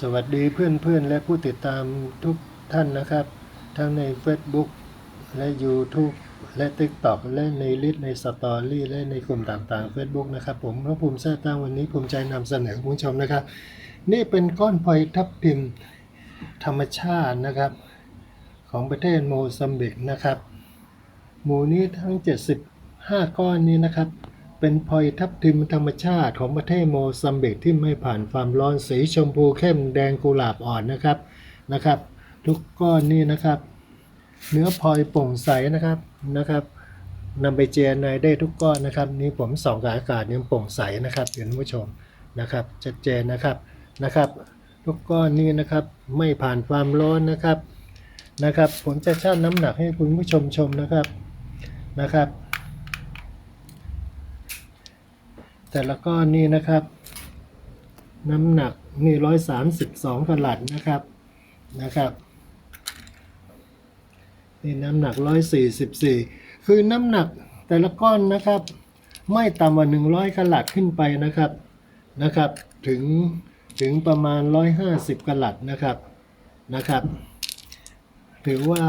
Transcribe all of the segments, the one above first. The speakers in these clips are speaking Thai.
สวัสดีเพื่อนๆ และผู้ติดตามทุกท่านนะครับ ทั้งใน Facebook และ YouTube และ TikTok และในลิสในสตอรี่และในกลุ่มต่างๆ Facebook นะครับผมพระภูมิแท้ตั้งวันนี้ภูมิใจนำเสนอคุณผู้ชมนะครับ นี่เป็นก้อนพลอยทับทิมธรรมชาตินะครับ ของประเทศโมซัมบิกนะครับ หมู่นี้ทั้ง 75 ก้อนนี้นะครับ เป็นพลอยทับทิมธรรมชาติของประเทศโมซัมบิกที่ไม่ผ่านความร้อนสีชมพูเข้มแดงกุหลาบอ่อนนะครับนะครับ ทุกก้อนนี้นะครับ เนื้อพลอยโปร่งใสนะครับนะครับนำไปเจรไนได้ทุกก้อนนะครับ นี่ผมส่องกับอากาศยังโปร่งใสนะครับท่านผู้ชมนะครับชัดเจนนะครับนะครับ ทุกก้อนนี้นะครับไม่ผ่านความร้อนนะครับนะครับ ผมจะชั่งน้ำหนักให้คุณผู้ชมชมนะครับนะครับ แต่ละก้อนนี่นะครับ น้ำหนักนี่ร้อยสามสิบสองกลัดนะครับนะครับนี่น้ำหนักร้อยสี่สิบสี่คือน้ำหนักแต่ละก้อนนะครับ ไม่ต่ำกว่าหนึ่งร้อยกลัดขึ้นไปนะครับนะครับ ถึงถึงประมาณร้อยห้าสิบกลัดนะครับนะครับ ถือว่า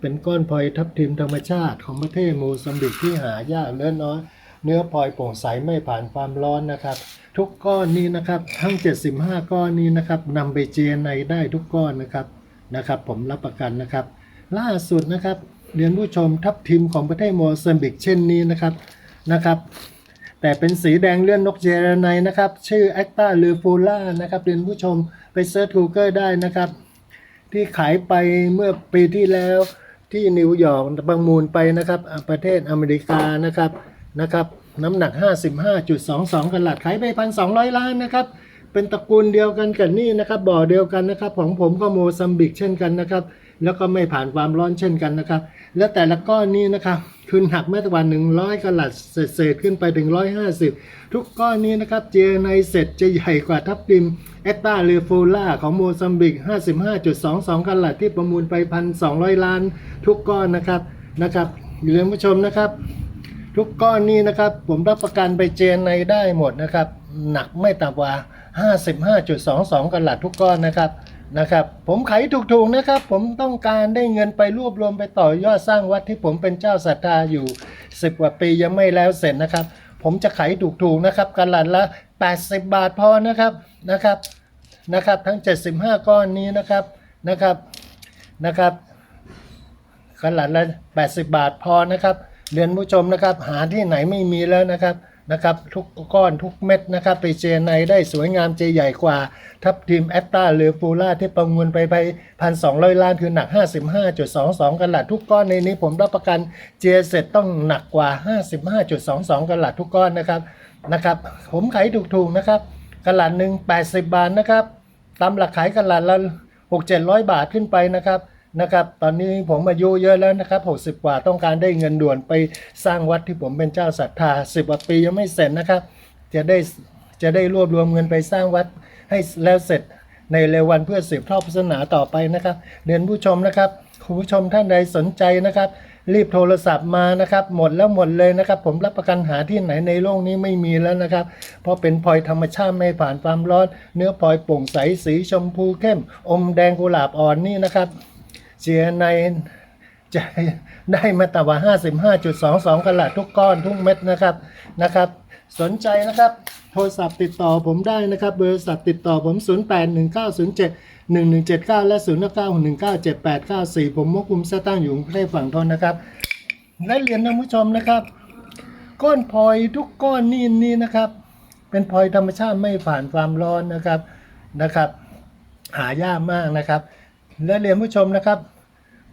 เป็นก้อนพลอยทับทิมธรรมชาติของประเทศโมซัมบิกที่หายากเลือน้อย เนื้อพลอยโปร่งใสไม่ผ่านความร้อนนะครับ ทุกก้อนนี้นะครับทั้ง 75 ก้อนนี้นะครับนำไปเจียในได้ทุกก้อนนะครับนะครับ ผมรับประกันนะครับ ล่าสุดนะครับเรียนผู้ชมทับทิมของประเทศโมซัมบิกเช่นนี้นะครับนะครับแต่เป็นสีแดงเลื่อนนกเจรไนนะครับ ชื่อแอคตาลูฟูล่านะครับเรียนผู้ชมไปเซิร์ช Google ได้นะครับ ที่ขายไปเมื่อปีที่แล้วที่นิวยอร์กประมูลไปนะครับ ประเทศอเมริกานะครับ นะครับ น้ำหนัก 55.22กะลัดขายไปพันสองล้านนะครับ เป็นตระกูลเดียวกันกับนี่นะครับ บ่อเดียวกันนะครับ ของผมก็โมซัมบิกเช่นกันนะครับ แล้วก็ไม่ผ่านความร้อนเช่นกันนะครับ และแต่ละก้อนนี้นะครับคือหนักไม่ต่ำกว่า100กลัดเศษขึ้นไปถึง150ทุกก้อนนี้นะครับ เจในเสร็จจะใหญ่กว่าทับทิมแอตตาเลโฟล่าของโมซัมบิก 55.22กลัดที่ประมูลไป1,200ล้าน ทุกก้อนนะครับนะครับอย่าลืมผู้ชมนะครับ ทุกก้อนนี้นะครับ ผมรับประกันไปเจนในได้หมดนะครับ หนักไม่ต่ำกว่า 55.22กะลัดทุกก้อนนะครับนะครับ ผมขายถูกๆนะครับ ผมต้องการได้เงินไปรวบรวมไปต่อยอดสร้างวัดที่ผมเป็นเจ้าศรัทธาอยู่ 10 กว่าปียังไม่แล้วเสร็จนะครับ ผมจะขายถูกๆนะครับกะลัดละ 80 บาทพอนะครับนะครับนะครับทั้ง 75 ก้อนนี้นะครับนะครับนะครับขนาดละ 80 บาทพอนะครับ เรียนผู้ชมนะครับ หาที่ไหนไม่มีแล้วนะครับนะครับ ทุกก้อนทุกเม็ดนะครับ ไปเจในได้สวยงามเจใหญ่กว่า ทับทีมแอตตาหรือฟูล่าที่ประมูลไปไปพันสองร้อยล้านคือหนัก 55.22 กันหลัดทุกก้อนในนี้ผมรับประกันเจเสร็จต้องหนักกว่า 55.22 กันหลัดทุกก้อนนะครับนะครับ ผมขายถูกๆนะครับกันหลัดหนึ่ง80 บาทนะครับตามหลักขายกันหลัดละ6 700 บาทขึ้นไปนะครับ นะครับ ตอนนี้ผมอายุเยอะแล้วนะครับ 60 กว่าต้องการได้เงินด่วนไปสร้างวัดที่ผมเป็นเจ้าศรัทธา 10กว่าปียังไม่เสร็จนะครับ จะได้จะได้รวบรวมเงินไปสร้างวัดให้แล้วเสร็จในเร็ววันเพื่อสืบทอดศาสนาต่อไปนะครับเรียนผู้ชมนะครับคุณผู้ชมท่านใดสนใจนะครับ รีบโทรศัพท์มานะครับ หมดแล้วหมดเลยนะครับ ผมรับประกันหาที่ไหนในโลกนี้ไม่มีแล้วนะครับ เพราะเป็นพลอยธรรมชาติไม่ผ่านความร้อน เนื้อพลอยโปร่งใสสีชมพูเข้ม อมแดงกุหลาบอ่อนนี่นะครับ เจียในจะได้มาต่ำกว่า 55.22กะลัดทุกก้อนทุกเม็ดนะครับนะครับ สนใจนะครับ โทรศัพท์ติดต่อผมได้นะครับเบอร์ศัทติดต่อผม 081907 1179 และ 09197894 ผมมกคุมสตั้งอยู่กรุงเทพฝั่งทนนะครับ และเรียนท่านผู้ชมนะครับ ก้อนพลอยทุกก้อนนี่นี่นะครับ เป็นพลอยธรรมชาติไม่ผ่านความร้อนนะครับนะครับ หายากมากนะครับ และเรียนผู้ชมนะครับ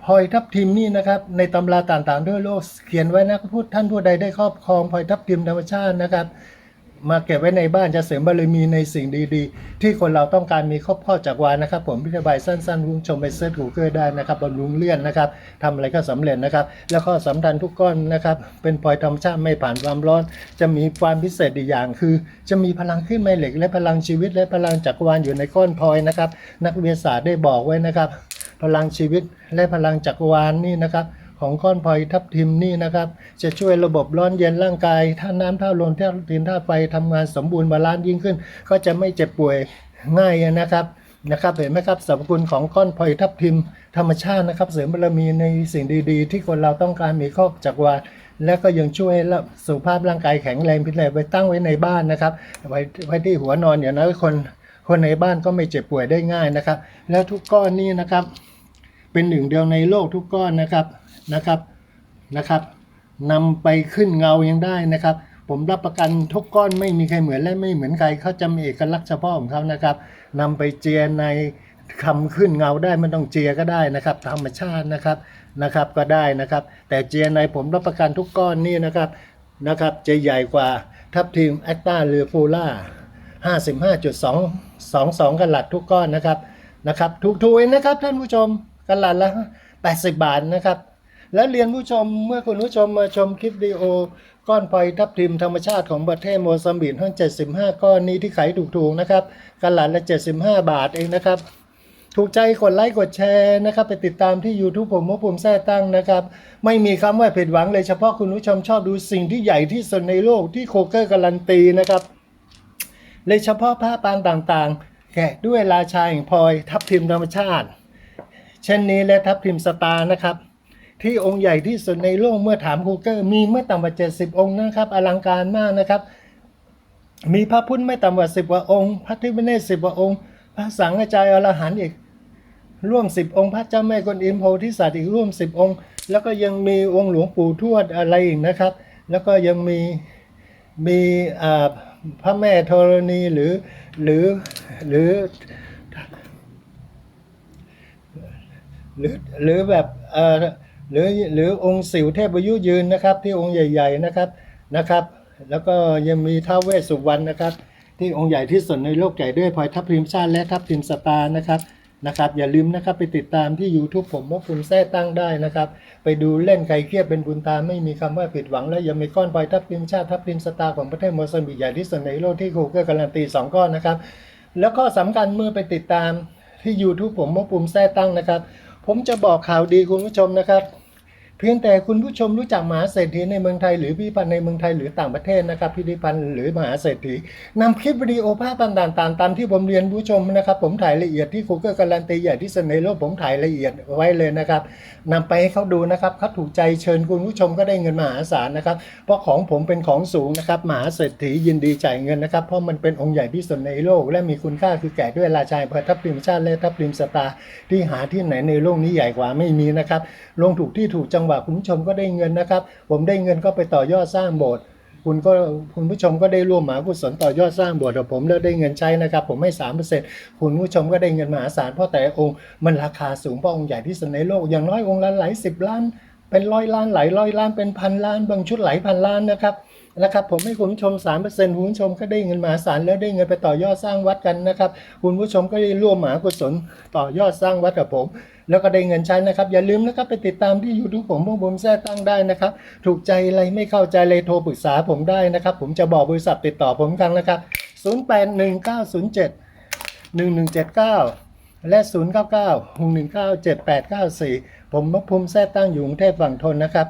พลอยทับทิมนี่นะครับ ในตำราต่างๆ ด้วยโลกเขียนไว้นะพูดท่านผู้ใดได้ครอบครองพลอยทับทิมธรรมชาตินะครับ มาเก็บไว้ในบ้านจะเสริมบารมีในสิ่งดีๆ ที่คนเราต้องการมีครอบครอบจากวานนะครับ ผมพิธีบายสั้นๆคุณผู้ชมไปเสิร์ชกูเกิลได้นะครับบำรุงเลื่อนนะครับทำอะไรก็สำเร็จนะครับ แล้วก็สำคัญทุกก้อนนะครับ เป็นพลอยธรรมชาติไม่ผ่านความร้อน จะมีความพิเศษอีกอย่างคือ จะมีพลังขึ้นแม่เหล็ก และพลังชีวิต และพลังจักรวาลอยู่ในก้อนพลอยนะครับ นักวิทยาศาสตร์ได้บอกไว้นะครับ พลังชีวิตและพลังจักรวาลนี่นะครับ ของก้อนพลอยทับทิมนี่นะครับ จะช่วยระบบร้อนเย็นร่างกายท่าน้ำท่าลมท่าดินท่าไฟทำงานสมบูรณ์บาลานซ์ยิ่งขึ้น ก็จะไม่เจ็บป่วยง่ายนะครับนะครับเห็นไหมครับสรรพคุณของก้อนพลอยทับทิมธรรมชาตินะครับ เสริมบารมีในสิ่งดีๆ ที่คนเราต้องการมีครอบจักรวาลและก็ยังช่วยสุขภาพร่างกายแข็งแรงพิเศษไว้ตั้งไว้ในบ้านนะครับ ไว้ไว้ที่หัวนอนอย่างน้อยคนคนในบ้านก็ไม่เจ็บป่วยได้ง่ายนะครับ แล้วทุกก้อนนี้นะครับ เป็นหนึ่งเดียวในโลกทุกก้อนนะครับ นะครับนะครับนำไปขึ้นเงายังได้นะครับ ผมรับประกันทุกก้อนไม่มีใครเหมือนและไม่เหมือนใครเขาจะมีเอกลักษณ์เฉพาะของเขานะครับนำไปเจียในคำขึ้นเงาได้ไม่ต้องเจียก็ได้นะครับ ธรรมชาตินะครับนะครับก็ได้นะครับ แต่เจียในผมรับประกันทุกก้อนนี่นะครับนะครับจะใหญ่กว่าทับทิมแอคตาหรือฟูล่า55.222กันหลัดทุกก้อนนะครับนะครับถูกๆนะครับท่านผู้ชมกันหลัดละ80 บาทนะครับ แล้วเรียนผู้ชมเมื่อคุณผู้ชมมาชมคลิปวิดีโอ ก้อนพลอยทับทิมธรรมชาติของประเทศโมซัมบิกทั้ง 75 ก้อนนี้ที่ขายถูกๆนะครับกันหลัดละ 75 บาทเองนะครับ ถูกใจกดไลค์กดแชร์นะครับ ไปติดตามที่ YouTube ผมว่าผมแท้ตั้งนะครับ ไม่มีคำว่าผิดหวังเลยเฉพาะคุณผู้ชมชอบดูสิ่งที่ใหญ่ที่สุดในโลกที่โคเกอร์การันตีนะครับเลยเฉพาะผ้าปางต่างๆ แกะด้วยราชาแห่งพลอยทับทิมธรรมชาติ เช่นนี้และทับทิมสตาร์นะครับ ที่องค์ใหญ่ที่สุดในโลกเมื่อถามคูเกอร์มีไม่ต่ำกว่า 70 องค์นะครับ อลังการมากนะครับ มีพระพุทธไม่ต่ำกว่า 10กว่าองค์ พระทิพเนศสิบกว่าองค์ พระสังฆจายอรหันต์อีกร่วม 10 องค์ พระเจ้าแม่กวนอิมโพธิสัตว์อีกร่วม 10 องค์ แล้วก็ยังมีองค์หลวงปู่ทวดอะไรอีกนะครับ แล้วก็ยังมีมีพระแม่ธรณีหรือหรือหรือหรือหรือแบบเอ่อ หรือหรือองค์สิวเทพอายุยืนนะครับ ที่องค์ใหญ่ ๆนะครับนะครับ แล้วก็ยังมีท้าวเวสสุวรรณนะครับ ที่องค์ใหญ่ที่สุดในโลกใหญ่ด้วยพลอยทับทิมชาติและทับทิมสตาร์นะครับนะครับ อย่าลืมนะครับไปติดตามที่ YouTube ผมว่าคุณแท้ตั้งได้นะครับ ไปดูเล่นใครเครียดเป็นบุญตาไม่มีคำว่าผิดหวัง และยังมีก้อนพลอยทับทิมชาติทับทิมสตาร์ของประเทศโมซัมบิกใหญ่ที่สุดในโลกที่คูเกอร์การันตีสองก้อนนะครับ แล้วก็สำคัญเมื่อไปติดตามที่ YouTube ผมว่าปุ่มแท้ตั้งนะครับ ผมจะบอกข่าวดีคุณผู้ชมนะครับ เพียงแต่คุณผู้ชมรู้จักมหาเศรษฐีในเมืองไทยหรือพิพิธภัณฑ์ในเมืองไทยหรือต่างประเทศนะครับพิพิธภัณฑ์หรือมหาเศรษฐีนำคลิปวิดีโอภาพต่างๆตามตามที่ผมเรียนผู้ชมนะครับผมถ่ายละเอียดที่ Google การันตีใหญ่ที่สุดในโลกผมถ่ายละเอียดไว้เลยนะครับนำไปให้เขาดูนะครับเขาถูกใจเชิญคุณผู้ชมก็ได้เงินมหาศาลนะครับเพราะของผมเป็นของสูงนะครับมหาเศรษฐียินดีจ่ายเงินนะครับเพราะมันเป็นองค์ใหญ่ที่สุดในโลก และมีคุณค่าคือแก่ด้วยราชาเพอทับทิมชาติและทับทิมสตาที่หาที่ไหนในโลกนี้ใหญ่กว่าไม่มีนะครับลงถูกที่ถูกจังหวะคุณผู้ชมก็ได้เงินนะครับ ผมได้เงินก็ไปต่อยอดสร้างโบสถ์คุณก็คุณผู้ชมก็ได้ร่วมหมหากุศลต่อยอดสร้างโบสถ์กับผมแล้วได้เงินใช้นะครับ ผมไม่สามเปอร์เซ็นต์คุณผู้ชมก็ได้เงินมหาศาลเพราะแต่องค์มันราคาสูงเพราะองค์ใหญ่ที่สุดในโลกอย่างน้อยองค์ละหลายสิบล้าน เป็นร้อยล้านหลายร้อยล้านเป็นพันล้านบางชุดหลายพันล้านนะครับ นะครับผมให้คุณผู้ชมสามเปอร์เซ็นต์คุณผู้ชมก็ได้เงินมหาศาลแล้วได้เงินไปต่อยอดสร้างวัดกันนะครับ คุณผู้ชมก็ได้ร่วมหมากุศลต่อยอดสร้างวัดกับผม แล้วก็ได้เงินใช้นะครับ อย่าลืมนะครับไปติดตามที่ YouTube ผมพวกผมแท้ตั้งได้นะครับ ถูกใจอะไรไม่เข้าใจเลยโทรปรึกษาผมได้นะครับ ผมจะบอกบริษัทติดต่อผมกันนะครับ 081907 1179 และ 099 619 7894 ผมนกภูมิแท้ตั้งอยู่กรุงเทพฝั่งทนนะครับ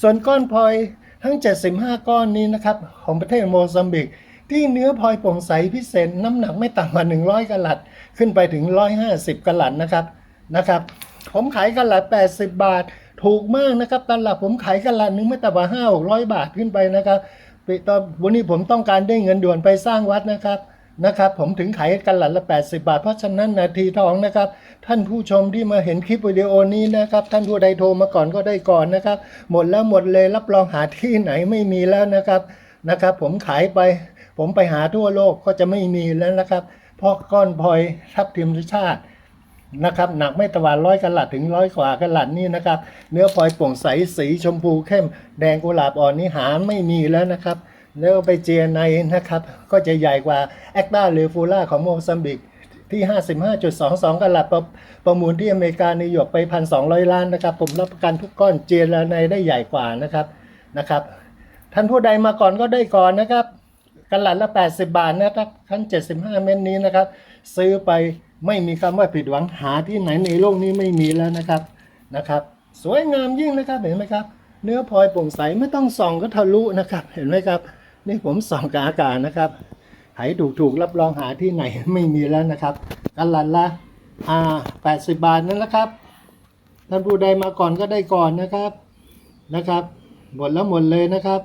ส่วนก้อนพลอย ทั้ง 75 ก้อนนี้นะครับของประเทศโมซัมบิก ที่เนื้อพลอยโปร่งใสพิเศษน้ำหนักไม่ต่ำกว่า 100กะลัด ขึ้นไปถึง 150กะลัดนะครับนะครับ ผมขายกะลัด 80 บาท ถูกมากนะครับตลาดผมขายกะลัดหนึงไม่ต่ำกว่า5 600 บาทขึ้นไปนะครับปีตอนวันนี้ผมต้องการได้เงินด่วนไปสร้างวัดนะครับ นะครับผมถึงขายกันหลัดละ 80 บาท เพราะฉะนั้นนาทีทองนะครับ ท่านผู้ชมที่มาเห็นคลิปวิดีโอนี้นะครับ ท่านผู้ใดโทรมาก่อนก็ได้ก่อนนะครับ หมดแล้วหมดเลยรับรองหาที่ไหนไม่มีแล้วนะครับนะครับ ผมขายไป ผมไปหาทั่วโลกก็จะไม่มีแล้วนะครับเพราะก้อนพลอยทับทิมชาตินะครับหนักไม่ตะวันร้อยกะลัดถึงร้อยกว่ากะลัดนี่นะครับ เนื้อพลอยโปร่งใสสีชมพูเข้ม แดงกุหลาบอ่อนนี่หาไม่มีแล้วนะครับ แล้วไปเจียในนะครับ ก็จะใหญ่กว่าแอคตาหรือฟูล่าของโมซัมบิกที่ 55.22กลัดประประมูลที่อเมริกานิวยอร์กไป 1,200 ล้านนะครับ ผมรับประกันทุกก้อนเจียในได้ใหญ่กว่านะครับนะครับ ท่านผู้ใดมาก่อนก็ได้ก่อนนะครับกันหลัดละ 80 บาทนะครับทั้ง75 เม็ดนี้นะครับ ซื้อไปไม่มีคำว่าผิดหวังหาที่ไหนในโลกนี้ไม่มีแล้วนะครับนะครับ สวยงามยิ่งนะครับเห็นไหมครับ เนื้อพลอยโปร่งใสไม่ต้องส่องก็ทะลุนะครับ เห็นไหมครับ นี่ผมส่องกับอากาศนะครับหายถูกถูกๆรับรองหาที่ไหนไม่มีแล้วนะครับกันลันละอ่าแปดสิบบาทนั่นแหละครับท่านผู้ใดมาก่อนก็ได้ก่อนนะครับนะครับ หมดแล้วหมดเลยนะครับ